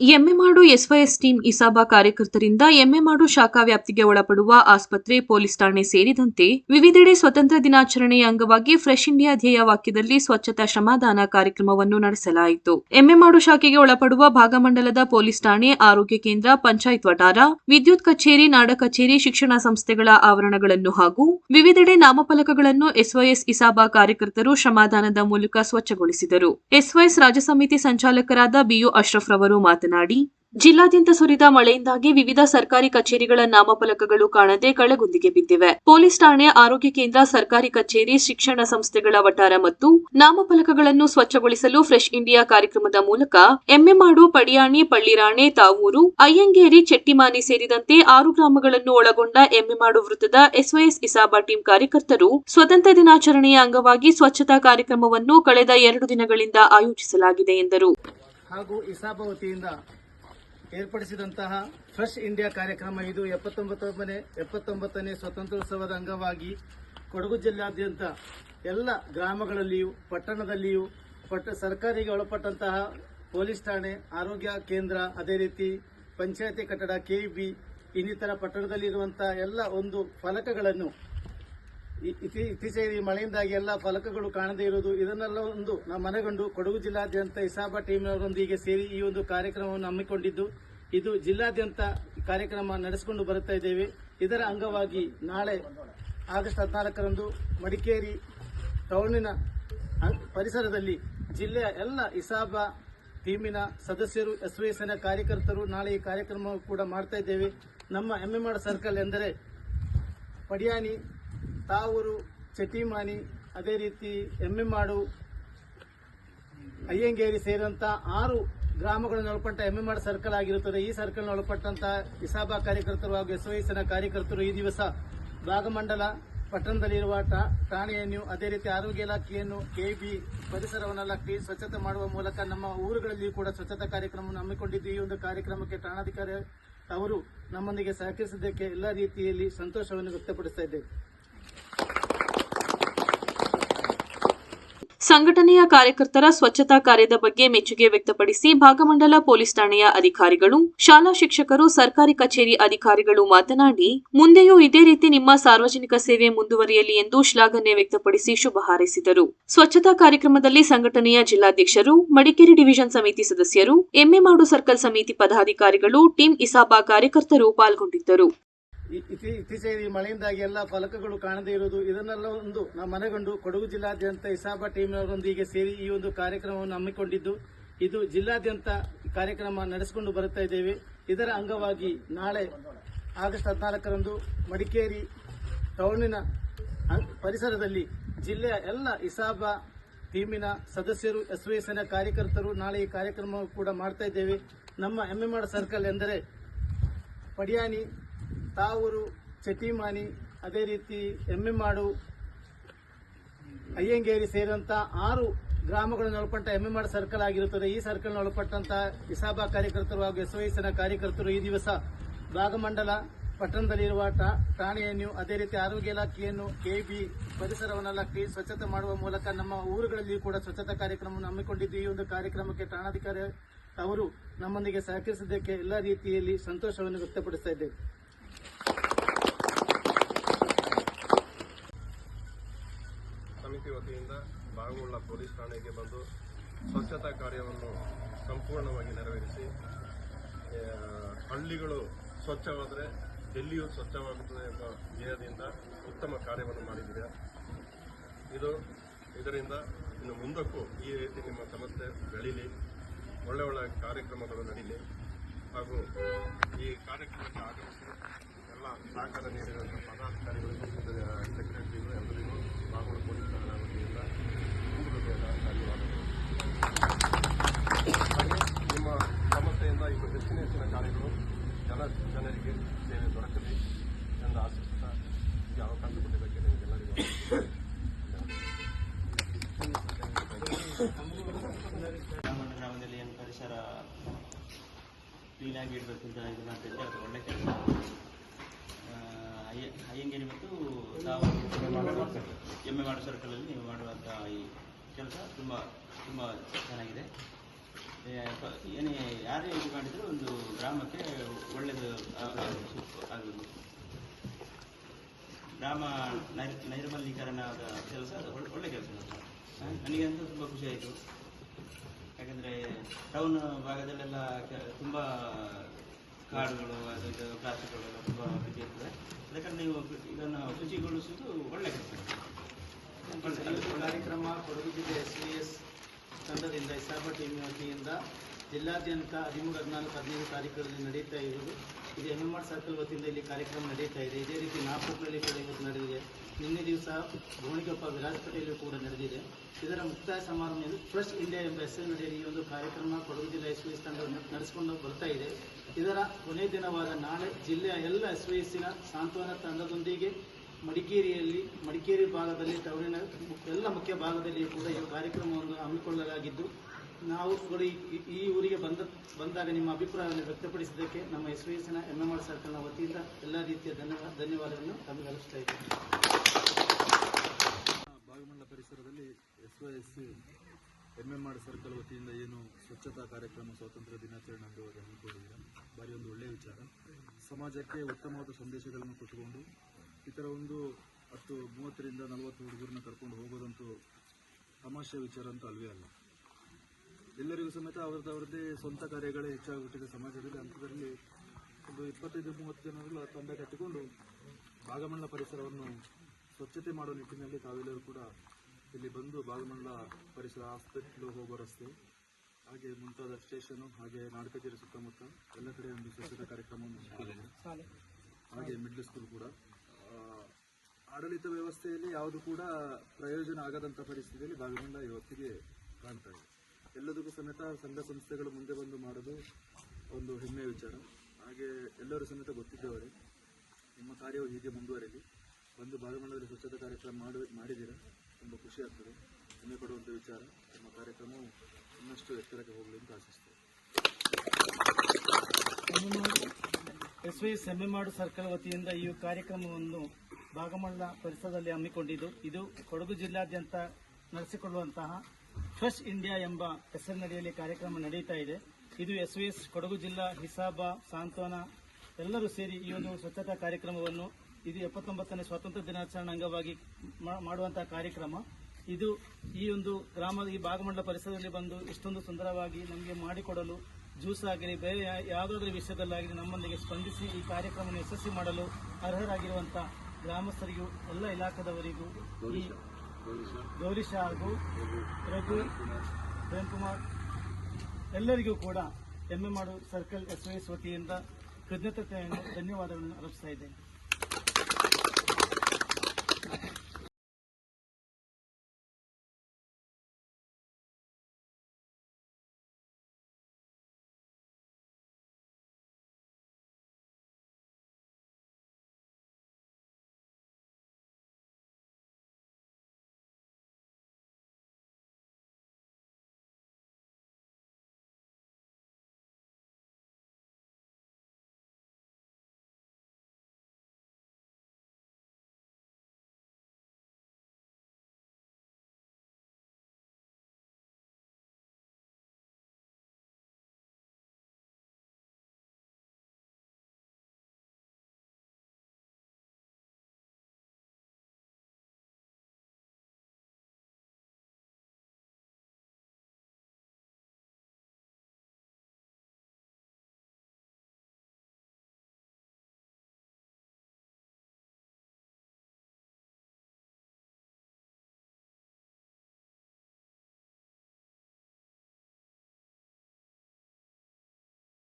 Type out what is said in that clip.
Emmemadu SYS team ಇಸಾಬಾ ಕಾರ್ಯಕರ್ತರಿಂದ Emmemadu ಶಾಖಾ ವ್ಯಾಪ್ತಿಗೆ ಒಳಪಡುವ ಆಸ್ಪತ್ರೆ, ಪೊಲೀಸ್ ಠಾಣೆ ಸೇರಿದಂತೆ ವಿವಿಧೆಡೆ ಸ್ವತಂತ್ರ ದಿನಾಚರಣೆಯ ಅಂಗವಾಗಿ ಫ್ರೆಶ್ ಇಂಡಿಯಾ ಧ್ಯೇಯ ವಾಕ್ಯದಲ್ಲಿ ಸ್ವಚ್ಛತಾ ಶ್ರಮದಾನ ಕಾರ್ಯಕ್ರಮವನ್ನು ನಡೆಸಲಾಯಿತು. ಎಮ್ಮೆಮಾಡು ಶಾಖೆಗೆ ಒಳಪಡುವ ಭಾಗಮಂಡಲದ ಪೊಲೀಸ್ ಠಾಣೆ, ಆರೋಗ್ಯ ಕೇಂದ್ರ, ಪಂಚಾಯತ್ ವಟಾರ, ವಿದ್ಯುತ್ ಕಚೇರಿ, ನಾಡ ಕಚೇರಿ, ಶಿಕ್ಷಣ ಸಂಸ್ಥೆಗಳ ಆವರಣಗಳನ್ನು ಹಾಗೂ ವಿವಿಧೆಡೆ ನಾಮಫಲಕಗಳನ್ನು ಎಸ್ವೈಎಸ್ ಇಸಾಬಾ ಕಾರ್ಯಕರ್ತರು ಶ್ರಮದಾನದ ಮೂಲಕ ಸ್ವಚ್ಛಗೊಳಿಸಿದರು. ಎಸ್ವೈಎಸ್ ರಾಜ್ಯ ಸಮಿತಿ ಸಂಚಾಲಕರಾದ ಬಿಯು ಅಶ್ರಫ್ ರವರು ಮಾತನಾಡಿ, ಜಿಲ್ಲಾದ್ಯಂತ ಸುರಿದ ಮಳೆಯಿಂದಾಗಿ ವಿವಿಧ ಸರ್ಕಾರಿ ಕಚೇರಿಗಳ ನಾಮಫಲಕಗಳು ಕಾಣದೆ ಕಳೆಗುಂದಿಗೆ ಬಿದ್ದಿವೆ. ಪೊಲೀಸ್ ಠಾಣೆ, ಆರೋಗ್ಯ ಕೇಂದ್ರ, ಸರ್ಕಾರಿ ಕಚೇರಿ, ಶಿಕ್ಷಣ ಸಂಸ್ಥೆಗಳ ವಟಾರ ಮತ್ತು ನಾಮಫಲಕಗಳನ್ನು ಸ್ವಚ್ಛಗೊಳಿಸಲು ಫ್ರೆಶ್ ಇಂಡಿಯಾ ಕಾರ್ಯಕ್ರಮದ ಮೂಲಕ ಎಮ್ಮೆಮಾಡು, ಪಡಿಯಾಣಿ, ಪಳ್ಳಿರಾಣೆ, ತಾವೂರು, ಅಯ್ಯಂಗೇರಿ, ಚೆಟ್ಟಿಮಾನಿ ಸೇರಿದಂತೆ ಆರು ಗ್ರಾಮಗಳನ್ನು ಒಳಗೊಂಡ ಎಮ್ಮೆಮಾಡು ವೃತ್ತದ ಎಸ್ವೈಎಸ್ ಇಸಾಬಾ ಟೀಂ ಕಾರ್ಯಕರ್ತರು ಸ್ವತಂತ್ರ ದಿನಾಚರಣೆಯ ಅಂಗವಾಗಿ ಸ್ವಚ್ಛತಾ ಕಾರ್ಯಕ್ರಮವನ್ನು ಕಳೆದ ಎರಡು ದಿನಗಳಿಂದ ಆಯೋಜಿಸಲಾಗಿದೆ ಎಂದರು. ಹಾಗೂ ಇಸಾಬ ವತಿಯಿಂದ ಏರ್ಪಡಿಸಿದಂತಹ ಫ್ರೆಶ್ ಇಂಡಿಯಾ ಕಾರ್ಯಕ್ರಮ ಇದು ಎಪ್ಪತ್ತೊಂಬತ್ತನೇ ಎಪ್ಪತ್ತೊಂಬತ್ತನೇ ಸ್ವಾತಂತ್ರ್ಯೋತ್ಸವದ ಅಂಗವಾಗಿ ಕೊಡಗು ಜಿಲ್ಲಾದ್ಯಂತ ಎಲ್ಲ ಗ್ರಾಮಗಳಲ್ಲಿಯೂ, ಪಟ್ಟಣದಲ್ಲಿಯೂ, ಪಟ್ಟ ಸರ್ಕಾರಿಗೆ ಒಳಪಟ್ಟಂತಹ ಪೊಲೀಸ್ ಠಾಣೆ, ಆರೋಗ್ಯ ಕೇಂದ್ರ, ಅದೇ ರೀತಿ ಪಂಚಾಯತಿ ಕಟ್ಟಡ ಕೆಇಬಿ ಇನ್ನಿತರ ಪಟ್ಟಣದಲ್ಲಿರುವಂತಹ ಎಲ್ಲ ಒಂದು ಫಲಕಗಳನ್ನು ಇ- ಇತ್ತೀ- ಇತ್ತೀಚೆಗೆ ಈ ಮಳೆಯಿಂದಾಗಿ ಎಲ್ಲ ಫಲಕಗಳು ಕಾಣದೇ ಇರುವುದು. ಇದನ್ನೆಲ್ಲ ಒಂದು ನಾವು ಮನಗಂಡು ಕೊಡಗು ಜಿಲ್ಲಾದ್ಯಂತ ಇಸಾಬಾ ಟೀಮ್ನವರೊಂದಿಗೆ ಸೇರಿ ಈ ಒಂದು ಕಾರ್ಯಕ್ರಮವನ್ನು ಹಮ್ಮಿಕೊಂಡಿದ್ದು. ಇದು ಜಿಲ್ಲಾದ್ಯಂತ ಕಾರ್ಯಕ್ರಮ ನಡೆಸಿಕೊಂಡು ಬರುತ್ತಾ ಇದ್ದೇವೆ. ಇದರ ಅಂಗವಾಗಿ ನಾಳೆ ಆಗಸ್ಟ್ ಹದಿನಾಲ್ಕರಂದು ಮಡಿಕೇರಿ ಟೌನಿನ ಪರಿಸರದಲ್ಲಿ ಜಿಲ್ಲೆಯ ಎಲ್ಲ ಇಸಾಬಾ ಟೀಮಿನ ಸದಸ್ಯರು ಎಸ್ವೈಎಸ್ನ ಕಾರ್ಯಕರ್ತರು ನಾಳೆ ಈ ಕಾರ್ಯಕ್ರಮ ಕೂಡ ಮಾಡ್ತಾ ಇದ್ದೇವೆ. ನಮ್ಮ ಎಮ್ಮೆಮಾಡ ಸರ್ಕಲ್ ಎಂದರೆ ಪಡಿಯಾನಿ ತಾವೂರು ಚಟಿಮಾನಿ ಅದೇ ರೀತಿ ಎಮ್ಮೆಮಾಡು ಅಯ್ಯಂಗೇರಿ ಸೇರಿದಂತ ಆರು ಗ್ರಾಮಗಳನ್ನು ಒಳಪಟ್ಟ ಎಮ್ಮೆಮಾಡು ಸರ್ಕಲ್ ಆಗಿರುತ್ತದೆ. ಈ ಸರ್ಕಲ್ ಒಳಪಟ್ಟಂತ ಇಸಾಬಾ ಕಾರ್ಯಕರ್ತರು ಹಾಗೂ ಎಸ್ವೈಎಸ್ನ ಕಾರ್ಯಕರ್ತರು ಈ ದಿವಸ ಭಾಗಮಂಡಲ ಪಟ್ಟಣದಲ್ಲಿರುವ ಠಾಣೆಯನ್ನು, ಅದೇ ರೀತಿ ಆರೋಗ್ಯ ಇಲಾಖೆಯನ್ನು, ಕೆಬಿ ಪರಿಸರವನ್ನೆಲ್ಲ ಕ್ಲೀನ್ ಸ್ವಚ್ಛತೆ ಮಾಡುವ ಮೂಲಕ ನಮ್ಮ ಊರುಗಳಲ್ಲಿ ಕೂಡ ಸ್ವಚ್ಛತಾ ಕಾರ್ಯಕ್ರಮವನ್ನು ಹಮ್ಮಿಕೊಂಡಿದ್ದು. ಈ ಒಂದು ಕಾರ್ಯಕ್ರಮಕ್ಕೆ ಠಾಣಾಧಿಕಾರಿ ಅವರು ನಮ್ಮೊಂದಿಗೆ ಸಹಕರಿಸಿದ್ದಕ್ಕೆ ಎಲ್ಲ ರೀತಿಯಲ್ಲಿ ಸಂತೋಷವನ್ನು ವ್ಯಕ್ತಪಡಿಸ್ತಾ ಇದ್ದೇವೆ. ಸಂಘಟನೆಯ ಕಾರ್ಯಕರ್ತರ ಸ್ವಚ್ಛತಾ ಕಾರ್ಯದ ಬಗ್ಗೆ ಮೆಚ್ಚುಗೆ ವ್ಯಕ್ತಪಡಿಸಿ ಭಾಗಮಂಡಲ ಪೊಲೀಸ್ ಠಾಣೆಯ ಅಧಿಕಾರಿಗಳು, ಶಾಲಾ ಶಿಕ್ಷಕರು, ಸರ್ಕಾರಿ ಕಚೇರಿ ಅಧಿಕಾರಿಗಳು ಮಾತನಾಡಿ, ಮುಂದೆಯೂ ಇದೇ ರೀತಿ ನಿಮ್ಮ ಸಾರ್ವಜನಿಕ ಸೇವೆ ಮುಂದುವರಿಯಲಿ ಎಂದು ಶ್ಲಾಘನೆ ವ್ಯಕ್ತಪಡಿಸಿ ಶುಭ ಹಾರೈಸಿದರು. ಸ್ವಚ್ಛತಾ ಕಾರ್ಯಕ್ರಮದಲ್ಲಿ ಸಂಘಟನೆಯ ಜಿಲ್ಲಾಧ್ಯಕ್ಷರು, ಮಡಿಕೇರಿ ಡಿವಿಷನ್ ಸಮಿತಿ ಸದಸ್ಯರು ಎಮ್ಮೆಮಾಡು ಸರ್ಕಲ್ ಸಮಿತಿ ಪದಾಧಿಕಾರಿಗಳು, ಟೀಂ ಇಸಾಬಾ ಕಾರ್ಯಕರ್ತರು ಪಾಲ್ಗೊಂಡಿದ್ದರು. ಇ- ಇತ್ತೀ- ಇತ್ತೀಚೆಗೆ ಈ ಮಳೆಯಿಂದಾಗಿ ಎಲ್ಲ ಫಲಕಗಳು ಕಾಣದೇ ಇರುವುದು. ಇದನ್ನೆಲ್ಲ ಒಂದು ನಾವು ಮನಗಂಡು ಕೊಡಗು ಜಿಲ್ಲಾದ್ಯಂತ ಇಸಾಬಾ ಟೀಮ್ನವರೊಂದಿಗೆ ಸೇರಿ ಈ ಒಂದು ಕಾರ್ಯಕ್ರಮವನ್ನು ಹಮ್ಮಿಕೊಂಡಿದ್ದು. ಇದು ಜಿಲ್ಲಾದ್ಯಂತ ಕಾರ್ಯಕ್ರಮ ನಡೆಸಿಕೊಂಡು ಬರುತ್ತಾ ಇದ್ದೇವೆ. ಇದರ ಅಂಗವಾಗಿ ನಾಳೆ ಆಗಸ್ಟ್ ಹದಿನಾಲ್ಕರಂದು ಮಡಿಕೇರಿ ಟೌನಿನ ಪರಿಸರದಲ್ಲಿ ಜಿಲ್ಲೆಯ ಎಲ್ಲ ಇಸಾಬಾ ಟೀಮಿನ ಸದಸ್ಯರು ಎಸ್ವೈಎಸ್ನ ಕಾರ್ಯಕರ್ತರು ನಾಳೆ ಈ ಕಾರ್ಯಕ್ರಮ ಕೂಡ ಮಾಡ್ತಾ ಇದ್ದೇವೆ. ನಮ್ಮ ಎಮ್ಮೆಮಾಡ ಸರ್ಕಲ್ ಎಂದರೆ ಪಡಿಯಾನಿ ತಾವೂರು ಚಟಿಮಾನಿ ಅದೇ ರೀತಿ ಎಮ್ಮೆಮಾಡು ಅಯ್ಯಂಗೇರಿ ಸೇರಿದಂತ ಆರು ಗ್ರಾಮಗಳನ್ನು ಒಳಪಟ್ಟ ಎಮ್ಮೆಮಾಡು ಸರ್ಕಲ್ ಆಗಿರುತ್ತದೆ. ಈ ಸರ್ಕಲ್ ಒಳಪಟ್ಟಂತ ಇಸಾಬಾ ಕಾರ್ಯಕರ್ತರು ಹಾಗೂ ಎಸ್ವೈಎಸ್ನ ಕಾರ್ಯಕರ್ತರು ಈ ದಿವಸ ಭಾಗಮಂಡಲ ಪಟ್ಟಣದಲ್ಲಿರುವ ಠಾಣೆಯನ್ನು, ಅದೇ ರೀತಿ ಆರೋಗ್ಯ ಇಲಾಖೆಯನ್ನು ಕೆಬಿ ಪರಿಸರವನ್ನೆಲ್ಲ ಕ್ಲೀನ್ ಸ್ವಚ್ಛತೆ ಮಾಡುವ ಮೂಲಕ ನಮ್ಮ ಊರುಗಳಲ್ಲಿ ಕೂಡ ಸ್ವಚ್ಛತಾ ಕಾರ್ಯಕ್ರಮವನ್ನು ಹಮ್ಮಿಕೊಂಡಿದ್ದು ಈ ಒಂದು ಕಾರ್ಯಕ್ರಮಕ್ಕೆ ಠಾಣಾಧಿಕಾರಿ ಅವರು ನಮ್ಮೊಂದಿಗೆ ಸಹಕರಿಸಿದ್ದಕ್ಕೆ ಎಲ್ಲ ರೀತಿಯಲ್ಲಿ ಸಂತೋಷವನ್ನು ವ್ಯಕ್ತಪಡಿಸ್ತಾ ಇದ್ದೇವೆ. ಸಮಿತಿ ವತಿಯಿಂದ ಬಾಗುಳ್ಳ ಪೊಲೀಸ್ ಠಾಣೆಗೆ ಬಂದು ಸ್ವಚ್ಛತಾ ಕಾರ್ಯವನ್ನು ಸಂಪೂರ್ಣವಾಗಿ ನೆರವೇರಿಸಿ ಹಳ್ಳಿಗಳು ಸ್ವಚ್ಛವಾದರೆ ಡೆಲ್ಲಿಯೂ ಸ್ವಚ್ಛವಾಗುತ್ತದೆ ಎಂಬ ಧ್ಯೇಯದಿಂದ ಉತ್ತಮ ಕಾರ್ಯವನ್ನು ಮಾಡಿದ್ದೀರ? ಇದು ಇದರಿಂದ ಇನ್ನು ಮುಂದಕ್ಕೂ ಈ ರೀತಿ ನಿಮ್ಮ ಸಂಸ್ಥೆ ಬೆಳೀಲಿ, ಒಳ್ಳೆ ಒಳ್ಳೆ ಕಾರ್ಯಕ್ರಮಗಳು ನಡೀಲಿ. ಹಾಗೂ ಈ ಕಾರ್ಯಕ್ರಮಕ್ಕೆ ಆಗಮಿಸಿ ಎಲ್ಲ ಸಹಕಾರ ನೀಡಿದಂಥ ಪದಾಧಿಕಾರಿಗಳಿಗೂ ಸೆಕ್ರೆಟರಿಗಳು ಎಲ್ಲರಿಗೂ ಬಾಗುಳ ಪೊಲೀಸ್ ಠಾಣಾ ವತಿಯಿಂದ ತುಂಬ ಹೃದಯದ ಧನ್ಯವಾದಗಳು ಹಾಗೆ ನಿಮ್ಮ ಸಂಸ್ಥೆಯಿಂದ ಇನ್ನು ಹೆಚ್ಚಿನ ಹೆಚ್ಚಿನ ಕಾರ್ಯಗಳು ಜನ ಜನರಿಗೆ ಸೇವೆ ದೊರಕಲಿ ಎಂದು ಆಶಿಸುತ್ತಾ ಈ ಅವಕಾಶ ಕೊಟ್ಟಿದ್ದಕ್ಕೆ ನಿಮಗೆಲ್ಲರಿಗೂ ಗ್ರಾಮೀಣ ಗ್ರಾಮದಲ್ಲಿ ಏನು ಪರಿಸರ ಕ್ಲೀನಾಗಿ ಇಡಬೇಕು ಅಂತ ಇದು ಮಾಡ್ತಿದ್ದೆ. ಅದು ಒಳ್ಳೆ ಕೆಲಸ. ಅಯ್ಯಂಗೇರಿ ಮತ್ತು ನಾವು ಎಮ್ಮೆ ಮಾಡೋ ಸರ್ಕಲಲ್ಲಿ ನೀವು ಮಾಡುವಂಥ ಈ ಕೆಲಸ ತುಂಬ ತುಂಬ ಚೆನ್ನಾಗಿದೆ. ಏನೇ ಯಾರೇ ಇದು ಮಾಡಿದರೂ ಒಂದು ಗ್ರಾಮಕ್ಕೆ ಒಳ್ಳೆಯದು ಆಗುವುದು ಗ್ರಾಮ ನೈರ್ಮಲೀಕರಣದ ಕೆಲಸ ಒಳ್ಳೆ ಕೆಲಸ. ಅಂತೂ ತುಂಬ ಖುಷಿ ಆಯಿತು. ಟೌನ್ ಭಾಗದಲ್ಲೆಲ್ಲ ತುಂಬಾ ಕಾಡುಗಳು ಅದು ತುಂಬಾ ಪ್ಲಾಸ್ಟಿಕ್ಗಳೆಲ್ಲ ತುಂಬ ಬಿದ್ದು ಇರ್ತದೆ ಅದಕ್ಕೆ ನೀವು ಇದನ್ನು ಶುಚಿಗೊಳಿಸುವುದು ಒಳ್ಳೆ ಕೆಲಸ. ಕಾರ್ಯಕ್ರಮ ಕೊಡಗು ಜಿಲ್ಲೆ ವಿ ಎಸ್ ತಂಡದಿಂದ ಇಸಾಬ ಟೀಮ್ ವತಿಯಿಂದ ಜಿಲ್ಲಾದ್ಯಂತ ಹದಿಮೂರು, ಹದಿನಾಲ್ಕು, ಹದಿನೈದು ತಾರೀಕುಗಳಲ್ಲಿ ನಡೀತಾ ಇರುವುದು. ಇದು ಎಂ ಎಂ ಆರ್ ಸರ್ಕಲ್ ವತಿಯಿಂದ ಇಲ್ಲಿ ಕಾರ್ಯಕ್ರಮ ನಡೀತಾ ಇದೆ. ಇದೇ ರೀತಿ ನಾಲ್ಕು ಕೂಡ ಇವತ್ತು ನಡೆದಿದೆ. ನಿನ್ನೆ ದಿವಸ ಗೋಣಿಗೊಪ್ಪ ವಿರಾಜಪೇಟೆಯಲ್ಲಿ ಕೂಡ ನಡೆದಿದೆ. ಇದರ ಮುಕ್ತಾಯ ಸಮಾರಂಭದಲ್ಲಿ ಫ್ರೆಶ್ ಇಂಡಿಯಾ ಎಂಬ ಹೆಸರಿನಡಿಯಲ್ಲಿ ಈ ಒಂದು ಕಾರ್ಯಕ್ರಮ ಕೊಡಗು ಜಿಲ್ಲಾ ಎಸ್ ವಿ ಎಸ್ ತಂಡ ನಡೆಸಿಕೊಂಡು ಬರ್ತಾ ಇದೆ. ಇದರ ಕೊನೆ ದಿನವಾದ ನಾಳೆ ಜಿಲ್ಲೆಯ ಎಲ್ಲ ಎಸ್ ವಿ ಎಸ್ಸಿನ ಸಾಂತ್ವನ ತಂಡದೊಂದಿಗೆ ಮಡಿಕೇರಿಯಲ್ಲಿ, ಮಡಿಕೇರಿ ಭಾಗದಲ್ಲಿ, ತವರಿನ ಎಲ್ಲ ಮುಖ್ಯ ಭಾಗದಲ್ಲಿ ಕೂಡ ಈ ಕಾರ್ಯಕ್ರಮವನ್ನು ಹಮ್ಮಿಕೊಳ್ಳಲಾಗಿದ್ದು ನಾವು ಈ- ಊರಿಗೆ ಬಂದ ಬಂದಾಗ ನಿಮ್ಮ ಅಭಿಪ್ರಾಯವನ್ನು ವ್ಯಕ್ತಪಡಿಸಿದ್ದಕ್ಕೆ ನಮ್ಮ ಎಸ್ ವಿ ಎಸ್ನ ಸರ್ಕಲ್ನ ವತಿಯಿಂದ ಎಲ್ಲ ರೀತಿಯ ಧನ್ಯವಾದ ಧನ್ಯವಾದಗಳನ್ನು ತಮಗೆ ಅರ್ಪಿಸ್ತಾ ಇದ್ದೇನೆ. ಭಾಗಮಂಡಲ ಪರಿಸರದಲ್ಲಿ ಎಸ್ ವೈ ಎಸ್ ಸರ್ಕಲ್ ವತಿಯಿಂದ ಏನು ಸ್ವಚ್ಛತಾ ಕಾರ್ಯಕ್ರಮ, ಸ್ವಾತಂತ್ರ್ಯ ದಿನಾಚರಣೆ ಅಂತ ಹಮ್ಮಿಕೊಂಡಿದ್ದೀರಾ ಒಂದು ಒಳ್ಳೆಯ ವಿಚಾರ. ಸಮಾಜಕ್ಕೆ ಉತ್ತಮವಾದ ಸಂದೇಶಗಳನ್ನು ಕೊಟ್ಟುಕೊಂಡು ಈ ಥರ ಒಂದು ಹತ್ತು ಮೂವತ್ತರಿಂದ ನಲವತ್ತು ಹುಡುಗರನ್ನ ಕರ್ಕೊಂಡು ಹೋಗೋದಂತೂ ತಮಾಷೆ ವಿಚಾರ ಅಂತ ಅಲ್ವೇ ಅಲ್ಲ. ಎಲ್ಲರಿಗೂ ಸಮೇತ ಅವ್ರದ್ದು ಅವ್ರದ್ದೇ ಸ್ವಂತ ಕಾರ್ಯಗಳೇ ಹೆಚ್ಚಾಗಿಬಿಟ್ಟಿದೆ ಸಮಾಜದಲ್ಲಿ. ಅಂಥದ್ರಲ್ಲಿ ಒಂದು ಇಪ್ಪತ್ತೈದು ಮೂವತ್ತು ಜನರೆಲ್ಲ ತಂಡ ಕಟ್ಟಿಕೊಂಡು ಭಾಗಮಂಡಲ ಪರಿಸರವನ್ನು ಸ್ವಚ್ಛತೆ ಮಾಡುವ ನಿಟ್ಟಿನಲ್ಲಿ ತಾವೆಲ್ಲರೂ ಕೂಡ ಇಲ್ಲಿ ಬಂದು ಭಾಗಮಂಡಲ ಪರಿಸರ ಹಾಸ್ಪಿಟ್ಲು ಹೋಗೋ ರಸ್ತೆ ಹಾಗೆ ಮುಂತಾದ ಸ್ಟೇಷನು ಹಾಗೆ ನಾಡಕಚೇರಿ ಸುತ್ತಮುತ್ತ ಎಲ್ಲ ಕಡೆ ಒಂದು ಸ್ವಚ್ಛತಾ ಕಾರ್ಯಕ್ರಮವನ್ನು. ಹಾಗೆ ಮಿಡ್ಲ್ ಸ್ಕೂಲ್ ಕೂಡ. ಆಡಳಿತ ವ್ಯವಸ್ಥೆಯಲ್ಲಿ ಯಾವುದು ಕೂಡ ಪ್ರಯೋಜನ ಆಗದಂಥ ಪರಿಸ್ಥಿತಿಯಲ್ಲಿ ಭಾಗಮಂಡಲ ಇವತ್ತಿಗೆ ಕಾಣ್ತಾ ಇದೆ. ಎಲ್ಲದಕ್ಕೂ ಸಮೇತ ಸಂಘ ಸಂಸ್ಥೆಗಳು ಮುಂದೆ ಬಂದು ಮಾಡೋದು ಒಂದು ಹೆಮ್ಮೆಯ ವಿಚಾರ. ಹಾಗೆ ಎಲ್ಲರೂ ಸಮೇತ ಗೊತ್ತಿದ್ದವರೇ. ನಿಮ್ಮ ಕಾರ್ಯವು ಹೀಗೆ ಮುಂದುವರೆಯಲಿ ಬಂದು ಭಾಗಮಂಡಲದಲ್ಲಿ ಸ್ವಚ್ಛತಾ ಕಾರ್ಯಕ್ರಮ ಮಾಡಿ ಮಾಡಿದ್ದೀರಾ? ತುಂಬ ಖುಷಿ ಆಗ್ತದೆ. ಹೆಮ್ಮೆ ಪಡುವಂಥ ವಿಚಾರ. ನಿಮ್ಮ ಕಾರ್ಯಕ್ರಮವು ಇನ್ನಷ್ಟು ಎತ್ತರಕ್ಕೆ ಹೋಗಲಿ ಅಂತ ಆಶಿಸ್ತೇವೆ S V S Emmemadu circle ವತಿಯಿಂದ ಈ ಕಾರ್ಯಕ್ರಮವನ್ನು ಭಾಗಮಂಡಲ ಪರಿಸರದಲ್ಲಿ ಹಮ್ಮಿಕೊಂಡಿದ್ದು. ಇದು ಕೊಡಗು ಜಿಲ್ಲಾದ್ಯಂತ ನಡೆಸಿಕೊಳ್ಳುವಂತಹ ಫ್ರೆಶ್ ಇಂಡಿಯಾ ಎಂಬ ಹೆಸರಿನಡಿಯಲ್ಲಿ ಕಾರ್ಯಕ್ರಮ ನಡೀತಾ ಇದೆ. ಇದು ಎಸ್ ವಿ ಎಸ್ ಕೊಡಗು ಜಿಲ್ಲಾ, ಹಿಸಾಬ, ಸಾಂತ್ವನ ಎಲ್ಲರೂ ಸೇರಿ ಈ ಒಂದು ಸ್ವಚ್ಛತಾ ಕಾರ್ಯಕ್ರಮವನ್ನು ಇದು ಎಪ್ಪತ್ತೊಂಬತ್ತನೇ ಸ್ವಾತಂತ್ರ್ಯ ದಿನಾಚರಣೆ ಅಂಗವಾಗಿ ಮಾಡುವಂತಹ ಕಾರ್ಯಕ್ರಮ. ಇದು ಈ ಒಂದು ಗ್ರಾಮದ ಈ ಭಾಗಮಂಡಲ ಪರಿಸರದಲ್ಲಿ ಬಂದು ಇಷ್ಟೊಂದು ಸುಂದರವಾಗಿ ನಮಗೆ ಮಾಡಿಕೊಡಲು ಜ್ಯೂಸ್ ಆಗಲಿ, ಬೇರೆ ಯಾವುದಾದ್ರೂ ವಿಷಯದಲ್ಲಾಗಲಿ ನಮ್ಮೊಂದಿಗೆ ಸ್ಪಂದಿಸಿ ಈ ಕಾರ್ಯಕ್ರಮವನ್ನು ಯಶಸ್ವಿ ಮಾಡಲು ಅರ್ಹರಾಗಿರುವಂತಹ ಗ್ರಾಮಸ್ಥರಿಗೂ, ಎಲ್ಲ ಇಲಾಖೆದವರಿಗೂ ಈ ಗೌರೀಶ ಹಾಗೂ ರಘು ಪ್ರೇಮ್ಕುಮಾರ್ ಎಲ್ಲರಿಗೂ ಕೂಡ ಎಮ್ಮೆ ಮಾಡು ಸರ್ಕಲ್ ಎಸ್ ವೈಎಸ್ ವತಿಯಿಂದ ಕೃತಜ್ಞತೆಯನ್ನು, ಧನ್ಯವಾದಗಳನ್ನು ಅರ್ಪಿಸ್ತಾ ಇದ್ದೇನೆ.